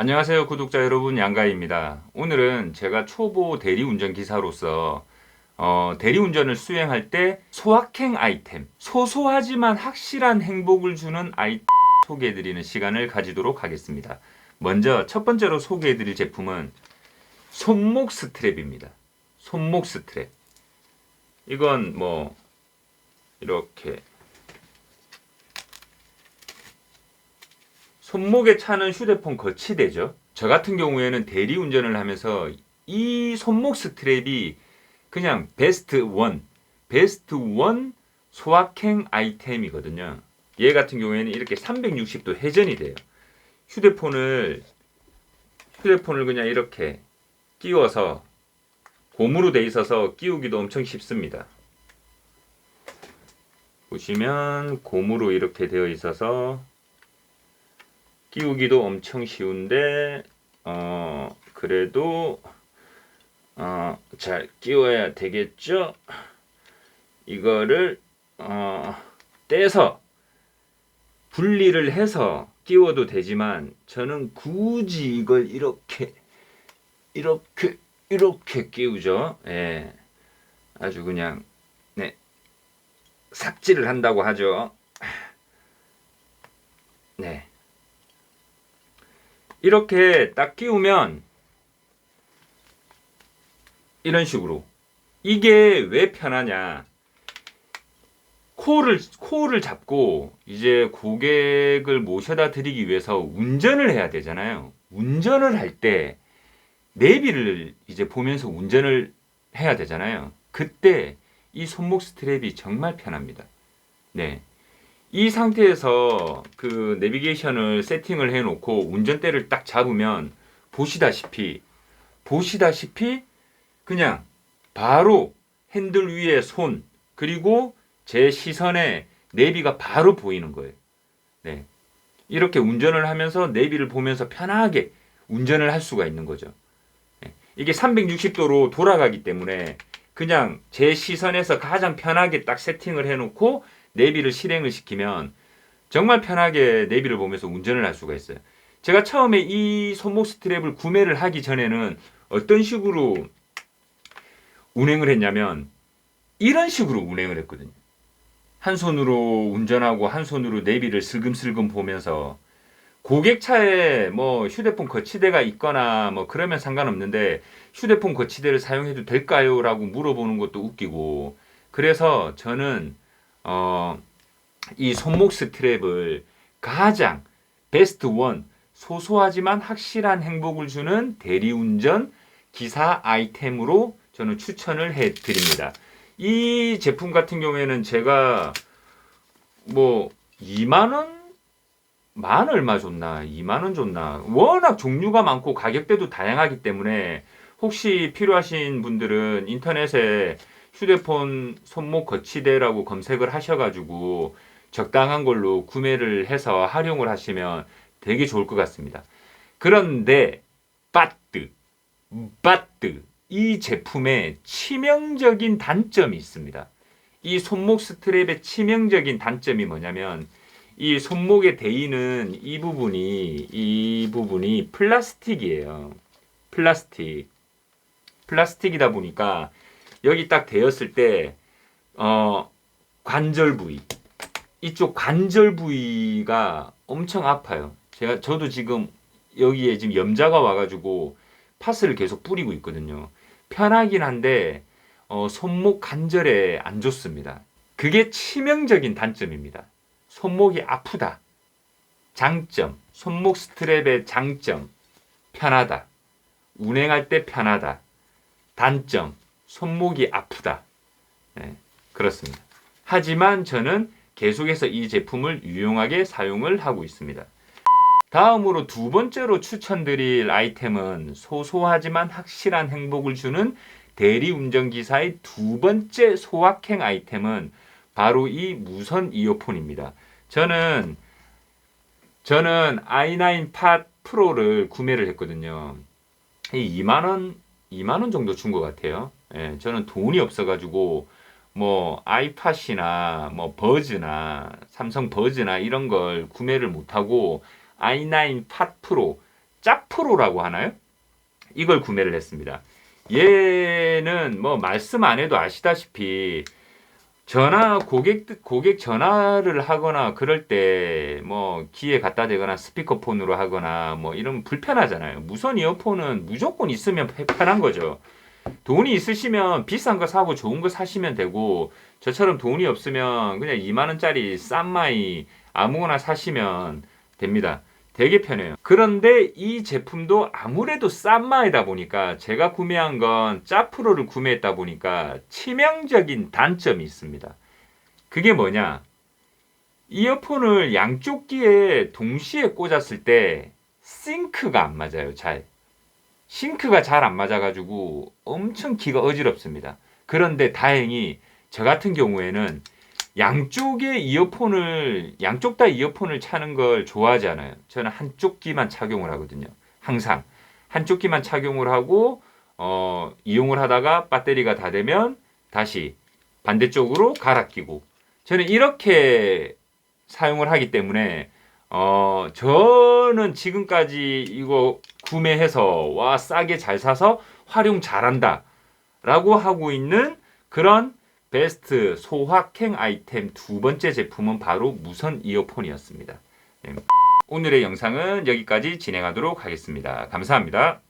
안녕하세요 구독자 여러분 양가희입니다. 오늘은 제가 초보 대리운전 기사로서 어, 대리운전을 수행할 때 소확행 아이템 소소하지만 확실한 행복을 주는 아이템 소개해드리는 시간을 가지도록 하겠습니다. 먼저 첫 번째로 소개해드릴 제품은 손목 스트랩입니다. 손목 스트랩 이건 뭐 이렇게 손목에 차는 휴대폰 거치대죠. 저 같은 경우에는 대리 운전을 하면서 이 손목 스트랩이 그냥 베스트 원, 베스트 원 소확행 아이템이거든요. 얘 같은 경우에는 이렇게 360도 회전이 돼요. 휴대폰을 휴대폰을 그냥 이렇게 끼워서 고무로 돼 있어서 끼우기도 엄청 쉽습니다. 보시면 고무로 이렇게 되어 있어서 끼우기도 엄청 쉬운데 어 그래도 어 잘 끼워야 되겠죠. 이거를 어 떼서 분리를 해서 끼워도 되지만 저는 굳이 이걸 이렇게 이렇게 이렇게 끼우죠. 예. 아주 그냥 네. 삭제를 한다고 하죠. 네. 이렇게 딱 끼우면 이런 식으로. 이게 왜 편하냐? 코를 코를 잡고 이제 고객을 모셔다 드리기 위해서 운전을 해야 되잖아요. 운전을 할 때 내비를 이제 보면서 운전을 해야 되잖아요. 그때 이 손목 스트랩이 정말 편합니다. 네. 이 상태에서 그 내비게이션을 세팅을 해 놓고 운전대를 딱 잡으면 보시다시피 보시다시피 그냥 바로 핸들 위에 손 그리고 제 시선에 내비가 바로 보이는 거예요. 네. 이렇게 운전을 하면서 내비를 보면서 편하게 운전을 할 수가 있는 거죠. 네. 이게 360도로 돌아가기 때문에 그냥 제 시선에서 가장 편하게 딱 세팅을 해 놓고 내비를 실행을 시키면 정말 편하게 내비를 보면서 운전을 할 수가 있어요. 제가 처음에 이 손목 스트랩을 구매를 하기 전에는 어떤 식으로 운행을 했냐면 이런 식으로 운행을 했거든요. 한 손으로 운전하고 한 손으로 내비를 슬금슬금 보면서 고객차에 뭐 휴대폰 거치대가 있거나 뭐 그러면 상관없는데 휴대폰 거치대를 사용해도 될까요? 라고 물어보는 것도 웃기고 그래서 저는 어, 이 손목 스트랩을 가장 베스트 원 소소하지만 확실한 행복을 주는 대리운전 기사 아이템으로 저는 추천을 해 드립니다. 이 제품 같은 경우에는 제가 뭐 2만 원? 만 얼마 줬나? 2만 원 줬나? 워낙 종류가 많고 가격대도 다양하기 때문에 혹시 필요하신 분들은 인터넷에 휴대폰 손목 거치대라고 검색을 하셔가지고 적당한 걸로 구매를 해서 활용을 하시면 되게 좋을 것 같습니다. 그런데 빠뜨, 빠뜨 이 제품에 치명적인 단점이 있습니다. 이 손목 스트랩의 치명적인 단점이 뭐냐면 이 손목에 대이는 이 부분이 이 부분이 플라스틱이에요. 플라스틱. 플라스틱이다 보니까 여기 딱 대었을 때 어, 관절 부위 이쪽 관절 부위가 엄청 아파요. 제가 저도 지금 여기에 지금 염자가 와가지고 파스를 계속 뿌리고 있거든요. 편하긴 한데 어, 손목 관절에 안 좋습니다. 그게 치명적인 단점입니다. 손목이 아프다. 장점, 손목 스트랩의 장점, 편하다. 운행할 때 편하다. 단점, 손목이 아프다. 네, 그렇습니다. 하지만 저는 계속해서 이 제품을 유용하게 사용을 하고 있습니다. 다음으로 두 번째로 추천드릴 아이템은 소소하지만 확실한 행복을 주는 대리 운전기사의 두 번째 소확행 아이템은 바로 이 무선 이어폰입니다. 저는 저는 i9 팟 프로를 구매를 했거든요. 이 2만 원 2만 원 정도 준 것 같아요. 예, 저는 돈이 없어가지고 뭐 아이팟이나 뭐 버즈나 삼성 버즈나 이런 걸 구매를 못하고 i9 팟 프로 짭 프로라고 하나요? 이걸 구매를 했습니다. 얘는 뭐 말씀 안 해도 아시다시피 전화 고객 고객 전화를 하거나 그럴 때 뭐 귀에 갖다 대거나 스피커폰으로 하거나 뭐 이런 불편하잖아요. 무선 이어폰은 무조건 있으면 편한 거죠. 돈이 있으시면 비싼 거 사고 좋은 거 사시면 되고 저처럼 돈이 없으면 그냥 2만 원짜리 싼 마이 아무거나 사시면 됩니다. 되게 편해요. 그런데 이 제품도 아무래도 싼 마이다 보니까 제가 구매한 건 짜프로를 구매했다 보니까 치명적인 단점이 있습니다. 그게 뭐냐? 이어폰을 양쪽 귀에 동시에 꽂았을 때 싱크가 안 맞아요, 잘. 싱크가 잘 안 맞아가지고 엄청 귀가 어지럽습니다. 그런데 다행히 저 같은 경우에는 양쪽에 이어폰을 양쪽 다 이어폰을 차는 걸 좋아하지 않아요. 저는 한쪽 귀만 착용을 하거든요. 항상 한쪽 귀만 착용을 하고 어, 이용을 하다가 배터리가 다 되면 다시 반대쪽으로 갈아 끼고 저는 이렇게 사용을 하기 때문에 어, 저는 지금까지 이거 구매해서 와 싸게 잘 사서 활용 잘한다 라고 하고 있는 그런 베스트 소확행 아이템 두 번째 제품은 바로 무선 이어폰이었습니다. 네. 오늘의 영상은 여기까지 진행하도록 하겠습니다. 감사합니다.